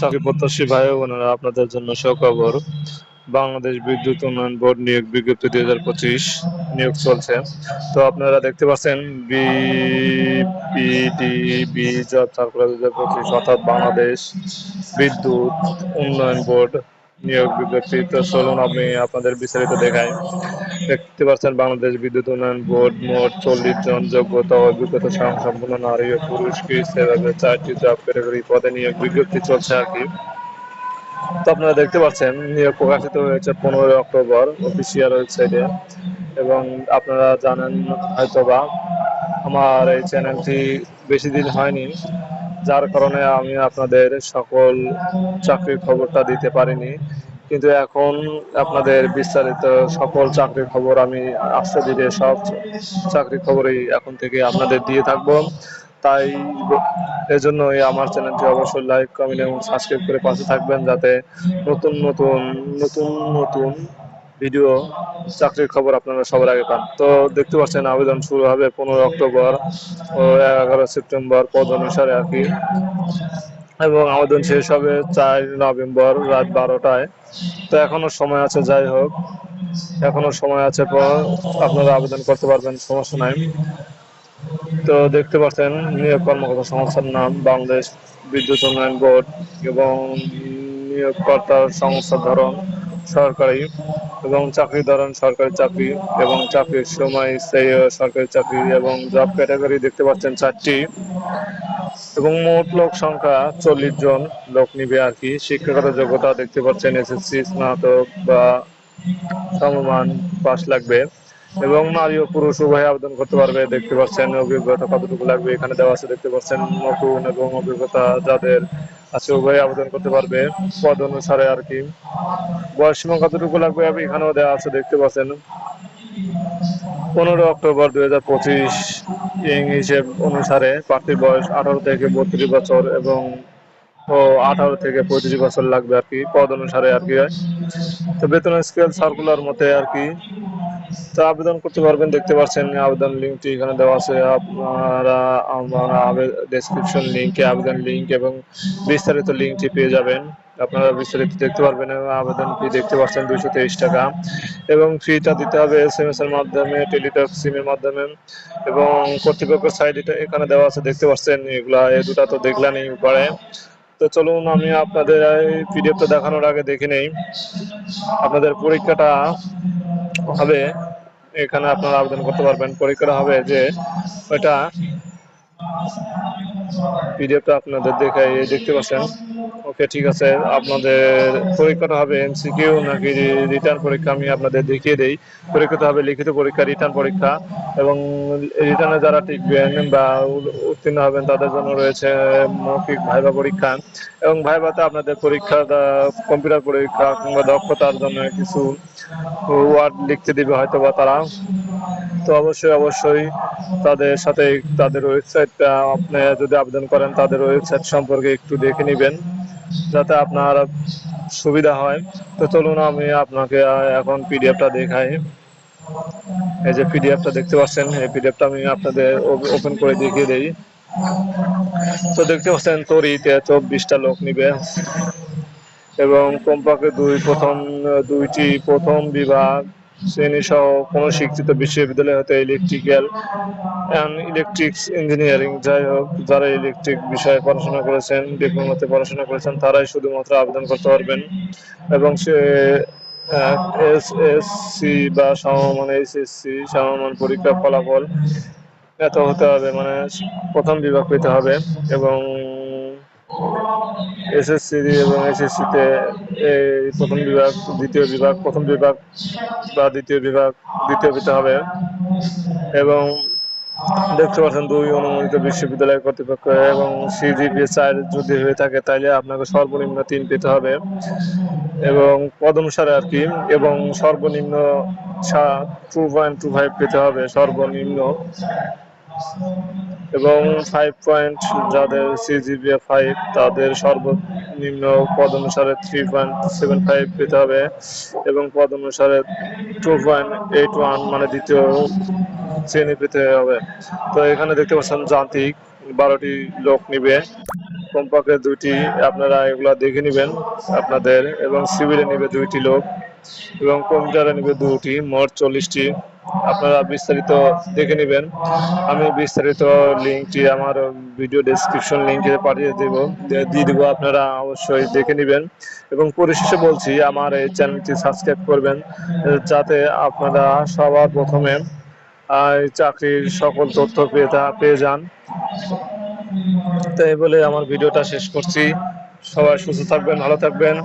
চাকরি প্রত্যাশী ভাই বোনেরা, আপনাদের জন্য সুখবর, বাংলাদেশ বিদ্যুৎ উন্নয়ন বোর্ড নিয়োগ বিজ্ঞপ্তি দুই হাজার পঁচিশ নিয়োগ চলছে। তো আপনারা দেখতে পাচ্ছেন বিপিডিবি জব সার্কুলার দুই হাজার পঁচিশ অর্থাৎ বাংলাদেশ বিদ্যুৎ উন্নয়ন বোর্ড নিয়োগ বিজ্ঞপ্তি। তো চলুন, আমি আপনাদের বিস্তারিত দেখাই। দেখতে পাচ্ছেন, বাংলাদেশ বিদ্যুৎ উন্নয়ন বোর্ড মোট চল্লিশ জন যোগ্যতা অভিজ্ঞতা সম্পন্ন নারী ও পুরুষকে সেভাবে চারটি জব ক্যাটাগরি পদে নিয়োগ বিজ্ঞপ্তি চলছে আর কি? তো আপনারা দেখতে পাচ্ছেন, নিয়োগ প্রকাশিত হয়েছে পনেরোই অক্টোবর অফিসিয়াল ওয়েবসাইটে এবং আপনারা জানেন হয়তোবা, আমার এই চ্যানেলটি বেশি দিন হয়নি। যার কারণে আমি আপনাদের সকল চাকরির খবরটা দিতে পারিনি। কিন্তু এখন আপনাদের বিস্তারিত সকল চাকরির খবর আমি আস্তে ধীরে সব চাকরির খবরই এখন থেকে আপনাদের দিয়ে থাকব। তাই এজন্যই আমার চ্যানেলটি অবশ্যই লাইক কমেন্ট এবং সাবস্ক্রাইব করে পাশে থাকবেন যাতে নতুন নতুন নতুন নতুন ভিডিও চাকরির খবর আপনারা সবার আগে পান। তো দেখতে পাচ্ছেন আবেদন শুরু হবে পনেরো অক্টোবর ও এগারো সেপ্টেম্বর পদ অনুসারে আর কি। এবং আবেদন শেষ হবে চার নভেম্বর রাত বারোটায়। তো এখনও সময় আছে, যাই হোক। এখনও সময় আছে পর আপনারা আবেদন করতে পারবেন, সমস্যা নাই। তো দেখতে পাচ্ছেন, নিয়োগ কর্মকর্তা সংস্থার নাম বাংলাদেশ বিদ্যুৎ উন্নয়ন বোর্ড এবং নিয়োগকর্তার সংস্থার ধরন সরকারি এবং চাকরি ধরন সরকারি চাকরি এবং চাকরির সময় সেই সরকারি চাকরি এবং জব ক্যাটাগরি দেখতে পাচ্ছেন চারটি। এবং মোট লোক সংখ্যা চল্লিশ জন লোক নিবে আর কি। শিক্ষাগত যোগ্যতা দেখতে পাচ্ছেন, এসএসসি, স্নাতক বা সমমান পাস লাগবে এবং নারী ও পুরুষ উভয় আবেদন করতে পারবে, দেখতে পাচ্ছেন, অভিজ্ঞতা কতটুকু লাগবে এখানে দেওয়া আছে, দেখতে পাচ্ছেন, নতুন এবং অভিজ্ঞতা যাদের আছে উভয় আবেদন করতে পারবে, পদ অনুসারে আর কি। বয়স সীমা কতটুকু লাগবে এখানেও দেওয়া আছে, দেখতে পাচ্ছেন। পনেরো অক্টোবর দুই হাজার পঁচিশ হিসেব অনুসারে প্রার্থীর বয়স আঠারো থেকে বত্রিশ বছর এবং ও আঠারো থেকে পঁয়ত্রিশ বছর লাগবে আর কি। পদ অনুসারে আর কি হয়। তো বেতন স্কেল সার্কুলার মতে আর কি তো আবেদন করতে পারবেন, দেখতে পাচ্ছেন আবেদন লিঙ্কটি এখানে দেওয়া আছে। আপনারা আমার ডেসক্রিপশন লিঙ্কে আবেদন লিঙ্ক এবং বিস্তারিত লিঙ্কটি পেয়ে যাবেন। আপনারা বিস্তারিত দেখতে পারবেন এবং আবেদন ফি দেখতে পাচ্ছেন দুইশো তেইশ টাকা। এবং ফিটা দিতে হবে এস এম এস এর মাধ্যমে টেলিটক সিমের মাধ্যমে এবং কর্তৃপক্ষের সাইড এখানে দেওয়া আছে, দেখতে পাচ্ছেন এগুলা, এ দুটা তো দেখলেনই উপরে তো চলুন আমি আপনাদের পিডিএফটা দেখানোর আগে দেখে নেই। আপনাদের পরীক্ষাটা হবে, এখানে আপনারা আবেদন করতে পারবেন। পরীক্ষা হবে যে ওটা পিডিএফটা আপনাদের দেখে দেখতে পাচ্ছেন। ওকে, ঠিক আছে, আপনাদের পরীক্ষাটা হবে এমসিকিউ নাকি রিটার্ন পরীক্ষা আমি আপনাদের দেখিয়ে দেই। পরীক্ষাটা হবে লিখিত পরীক্ষা, রিটার্ন পরীক্ষা এবং রিটার্নে যারা টিকবেন বা উত্তীর্ণ হবেন তাদের জন্য রয়েছে মৌখিক ভাইবা পরীক্ষা এবং ভাইভাতে আপনাদের পরীক্ষা কম্পিউটার পরীক্ষা কিংবা দক্ষতার জন্য কিছু ওয়ার্ড লিখতে দিবে হয়তো বা তারা। তো অবশ্যই অবশ্যই তাদের সাথে তাদের ওয়েবসাইটটা আপনি যদি আবেদন করেন তাদের ওয়েবসাইট সম্পর্কে একটু দেখে নেবেন। যাতে আপনার সুবিধা হয়। তো চলুন আমি আপনাকে এখন পিডিএফটা দেখাই। এই যে পিডিএফটা দেখতে পাচ্ছেন, এই পিডিএফটা আমি আপনাদের ওপেন করে দেখিয়ে দেই। তো দেখতে পাচ্ছেন, তরিতে চব্বিশটা লোক নিবে। এবং কমপক্ষে দুই প্রথম, দুইটি প্রথম বিভাগ শ্রেণি সহ কোনো শিক্ষিত বিশ্ববিদ্যালয় হতে ইলেকট্রিক্যাল অ্যান্ড ইলেকট্রিক্স ইঞ্জিনিয়ারিং যাই হোক, যারা ইলেকট্রিক বিষয়ে পড়াশোনা করেছেন ডিপ্লোমাতে পড়াশোনা করেছেন, তারাই শুধুমাত্র আবেদন করতে পারবেন। এবং সে এস এস সি বা সমমান এইচ এস সি সমমান পরীক্ষার ফলাফল এত হতে হবে মানে প্রথম বিভাগ পেতে হবে এবং এসএসসি এবং এসএসসিতে এই প্রথম বিভাগ, দ্বিতীয় বিভাগ, প্রথম বিভাগ বা দ্বিতীয় বিভাগ, দ্বিতীয় পেতে হবে। এবং দেখতে পাচ্ছেন দুই অনুমোদিত বিশ্ববিদ্যালয় কর্তৃপক্ষ এবং সিজিপিএ চার যদি হয়ে থাকে, তাহলে আপনাকে সর্বনিম্ন তিন পেতে হবে। এবং পদ অনুসারে আর কি, এবং সর্বনিম্ন টু পয়েন্ট টু ফাইভ পেতে হবে, সর্বনিম্ন। এবং ফাইভ পয়েন্ট যাদের সিজিপিএ ফাইভ তাদের সর্বনিম্ন পদ অনুসারে থ্রি পয়েন্ট সেভেন ফাইভ পেতে হবে এবং পদ অনুসারে টু পয়েন্ট এইট ওয়ান মানে দ্বিতীয় শ্রেণি পেতে হবে। তো এখানে দেখতে পাচ্ছেন যান্ত্রিক বারোটি লোক নিবে। কমপক্ষে দুইটি আপনারা এগুলা দেখে নেবেন আপনাদের এবং সিভিলে নিবে দুইটি লোক। এবং কম্পিউটারে নেবে দুটি, মোট চল্লিশটি। আপনারা বিস্তারিত দেখে নেবেন। আমি বিস্তারিত লিঙ্কটি, আমার ভিডিও ডেসক্রিপশন লিঙ্কে পাঠিয়ে দেব। দিয়ে- দেবো, আপনারা অবশ্যই দেখে নেবেন। এবং পরিশেষে বলছি, আমার এই চ্যানেলটি সাবস্ক্রাইব করবেন, যাতে আপনারা সবার প্রথমে চাকরির সকল তথ্য পেয়ে পেয়ে যান। তাই বলে আমার ভিডিওটা শেষ করছি। সবাই সুস্থ থাকবেন, ভালো থাকবেন।